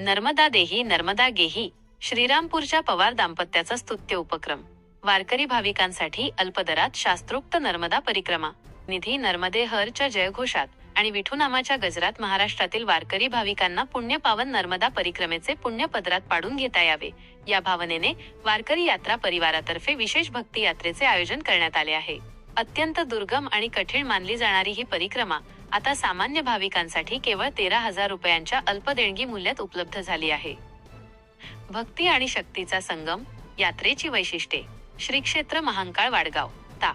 नर्मदा देही नर्मदा गेही श्रीरामपूरच्या पवार दाम्पत्याचा स्तुत्य उपक्रम. वारकरी भाविकांसाठी अल्पदरात शास्त्रोक्त नर्मदा परिक्रमा. निधी नर्मदे हरच्या जयघोषात आणि विठूनामाच्या गजरात महाराष्ट्रातील वारकरी भाविकांना पुण्यपावन नर्मदा परिक्रमेचे पुण्य पदरात पाडून घेता यावे. या भावनेने वारकरी यात्रा परिवारातर्फे विशेष भक्ती यात्रेचे आयोजन करण्यात आले आहे. अत्यंत दुर्गम आणि कठीण मानली जाणारी ही परिक्रमा आता सामान्य भाविकांसाठी केवळ तेरा हजार रुपयांच्या अल्प देणगी मूल्यात उपलब्ध झाली आहे. भक्ती आणि शक्तीचा संगम यात्रेची वैशिष्ट्ये श्री क्षेत्र महांकाळ वाडगाव ता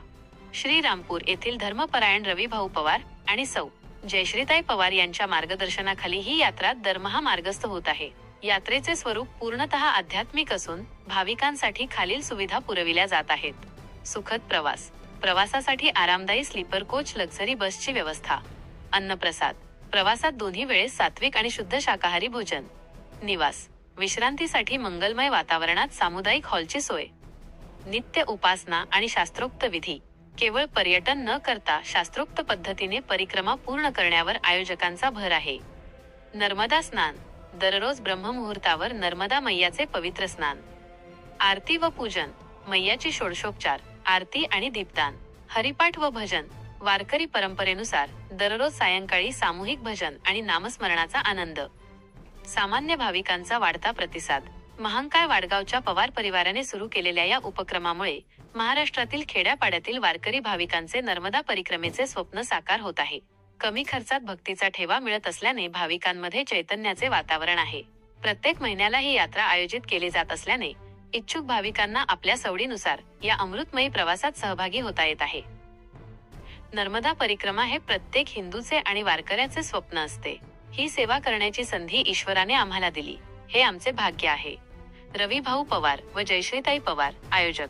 श्रीरामपूर येथील धर्मपरायण रवी भाऊ पवार आणि सौ जयश्रीताई पवार यांच्या मार्गदर्शनाखाली ही यात्रा दरमहा मार्गस्थ होत आहे. यात्रेचे स्वरूप पूर्णतः आध्यात्मिक असून भाविकांसाठी खालील सुविधा पुरविल्या जात आहेत. सुखद प्रवास प्रवासासाठी आरामदायी स्लीपर कोच लक्झरी बसची व्यवस्था अन्नप्रसाद प्रवासात दोन्ही वेळेस सात्विक आणि शुद्ध शाकाहारी भोजन. निवास विश्रांतीसाठी मंगलमय वातावरणात सामुदायिक हॉलची सोय. नित्य उपासना आणि शास्त्रोक्त विधी केवळ पर्यटन न करता शास्त्रोक्त पद्धतीने परिक्रमा पूर्ण करण्यावर आयोजकांचा भर आहे. नर्मदा स्नान दररोज ब्रह्ममुहूर्तावर नर्मदा मैयाचे पवित्र स्नान. आरती व पूजन मैयाची षोडशोपचार आरती आणि दीपदान हरिपाठ व भजन. वारकरी परंपरेनुसार दररोज सायंकाळी सामूहिक भजन आणि नामस्मरणाचा आनंद. सामान्य भाविकांचा वाढता प्रतिसाद. महांकाळ वाडगावच्या पवार परिवाराने सुरू केलेल्या या उपक्रमामुळे महाराष्ट्रातील खेड्यापाड्यातील वारकरी भाविकांचे नर्मदा परिक्रमेचे स्वप्न साकार होत आहे. कमी खर्चात भक्तीचा ठेवा मिळत असल्याने भाविकांमध्ये चैतन्याचे वातावरण आहे. प्रत्येक महिन्याला ही यात्रा आयोजित केली जात असल्याने इच्छुक भाविकांना आपल्या सवडीनुसार या अमृतमयी प्रवासात सहभागी होता येत आहे. नर्मदा परिक्रमा हे प्रत्येक हिंदूचे आणि वारकऱ्याचे स्वप्न असते. ही सेवा करण्याची संधी ईश्वराने आम्हाला दिली. हे आमचे भाग्य आहे. रवी भाऊ पवार व जयश्रीताई पवार आयोजक.